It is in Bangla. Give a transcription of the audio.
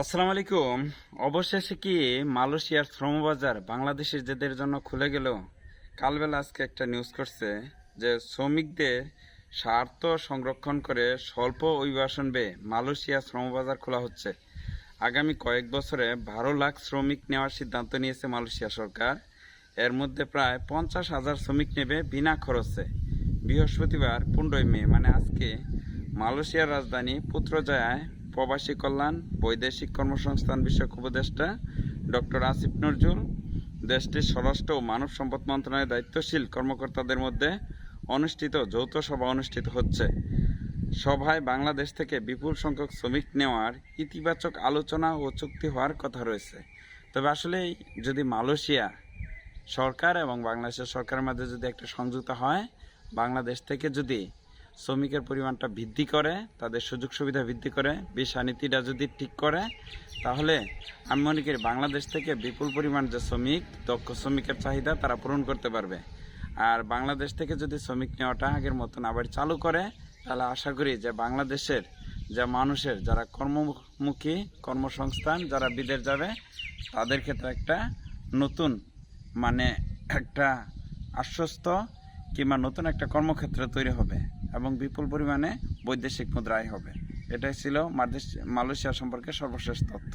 আসসালামু আলাইকুম। অবশেষে কি মালয়েশিয়ার শ্রমবাজার বাংলাদেশের যেদের জন্য খুলে গেল? কালবেলা আজকে একটা নিউজ করছে যে শ্রমিকদের স্বার্থ সংরক্ষণ করে স্বল্প অভিবাসন ব্যয়ে মালয়েশিয়া শ্রমবাজার খোলা হচ্ছে। আগামী কয়েক বছরে বারো লাখ শ্রমিক নেওয়ার সিদ্ধান্ত নিয়েছে মালয়েশিয়া সরকার। এর মধ্যে প্রায় পঞ্চাশ হাজার শ্রমিক নেবে বিনা খরচে। বৃহস্পতিবার পনেরোই মে মানে আজকে, মালয়েশিয়ার রাজধানী পুত্রজয়ায় প্রবাসী কল্যাণ, বৈদেশিক কর্মসংস্থান বিষয়ক উপদেষ্টা ডক্টর আসিফ নজরুল, দেশটির স্বরাষ্ট্র ও মানব সম্পদ মন্ত্রণালয়ের দায়িত্বশীল কর্মকর্তাদের মধ্যে অনুষ্ঠিত যৌথ সভা অনুষ্ঠিত হচ্ছে। সভায় বাংলাদেশ থেকে বিপুল সংখ্যক শ্রমিক নেওয়ার ইতিবাচক আলোচনা ও চুক্তি হওয়ার কথা রয়েছে। তবে আসলে যদি মালয়েশিয়া সরকার এবং বাংলাদেশের সরকারের মধ্যে যদি একটা সমঝোতা হয়, বাংলাদেশ থেকে যদি শ্রমিকের পরিমাণটা বৃদ্ধি করে, তাদের সুযোগ সুবিধা বৃদ্ধি করে ভিসা নীতিটা যদি ঠিক করে, তাহলে আমি মনে করি বাংলাদেশ থেকে বিপুল পরিমাণ যে শ্রমিক, দক্ষ শ্রমিকের চাহিদা তারা পূরণ করতে পারবে। আর বাংলাদেশ থেকে যদি শ্রমিক নেওয়াটা আগের মতন আবার চালু করে, তাহলে আশা করি যে বাংলাদেশের যে মানুষের, যারা কর্মমুখী কর্মসংস্থান, যারা বিদেশ যাবে, তাদের ক্ষেত্রে একটা নতুন মানে একটা আশ্বস্ত কিংবা নতুন একটা কর্মক্ষেত্র তৈরি হবে এবং বিপুল পরিমাণে বৈদেশিক মুদ্রা হবে। এটাই ছিল মালয়েশিয়া সম্পর্কে সর্বশেষ তথ্য।